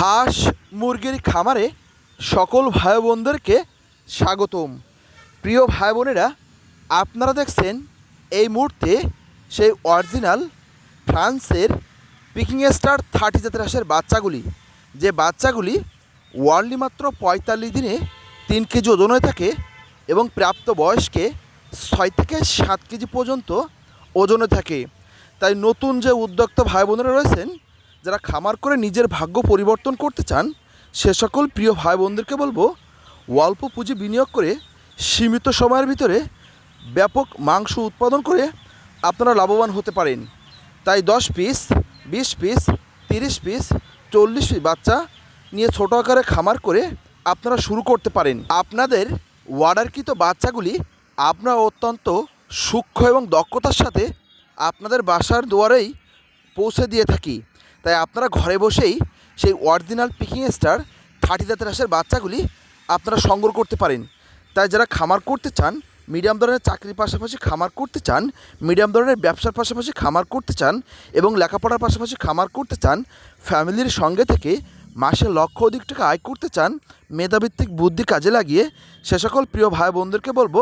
হাঁস মুরগির খামারে সকল ভাই বোনদেরকে স্বাগতম। প্রিয় ভাই বোনেরা আপনারা দেখছেন এই মুহূর্তে সেই অরিজিনাল ফ্রান্সের পিকিং স্টার থার্টি জাতের হাঁসের বাচ্চাগুলি। যে বাচ্চাগুলি ওয়ার্ল্ডলি মাত্র পঁয়তাল্লিশ দিনে তিন কেজি ওজন হয়ে থাকে এবং প্রাপ্ত বয়স্কে ছয় থেকে সাত কেজি পর্যন্ত ওজনে থাকে। তাই নতুন যে উদ্যোক্তা ভাই বোনেরা রয়েছেন যারা খামার করে নিজের ভাগ্য পরিবর্তন করতে চান, সে সকল প্রিয় ভাই বোনদেরকে বলব, অল্প পুঁজি বিনিয়োগ করে সীমিত সময়ের ভিতরে ব্যাপক মাংস উৎপাদন করে আপনারা লাভবান হতে পারেন। তাই দশ পিস, বিশ পিস, তিরিশ পিস, চল্লিশ পিস বাচ্চা নিয়ে ছোটো আকারে খামার করে আপনারা শুরু করতে পারেন। আপনাদের অর্ডারকৃত বাচ্চাগুলি আপনারা অত্যন্ত সূক্ষ্ম এবং দক্ষতার সাথে আপনাদের বাসার দুয়ারেই পৌঁছে দিয়ে থাকি। তাই আপনারা ঘরে বসেই সেই অরিজিনাল পিকিং স্টার থার্টি দাঁতের হাঁসের বাচ্চাগুলি আপনারা সংগ্রহ করতে পারেন। তাই যারা খামার করতে চান মিডিয়াম ধরনের চাকরির পাশাপাশি খামার করতে চান মিডিয়াম ধরনের ব্যবসার পাশাপাশি খামার করতে চান এবং লেখাপড়ার পাশাপাশি খামার করতে চান ফ্যামিলির সঙ্গে থেকে মাসে লক্ষ অধিক টাকা আয় করতে চান, মেধাভিত্তিক বুদ্ধি কাজে লাগিয়ে সে সকল প্রিয় ভাই বোনদেরকে বলব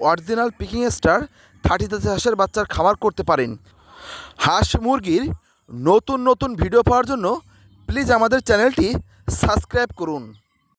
অরিজিনাল পিকিং স্টার থার্টি জাতের হাঁসের বাচ্চার খামার করতে পারেন। হাঁস, মুরগির নতুন নতুন ভিডিও পাওয়ার জন্য প্লিজ আমাদের চ্যানেলটি সাবস্ক্রাইব করুন।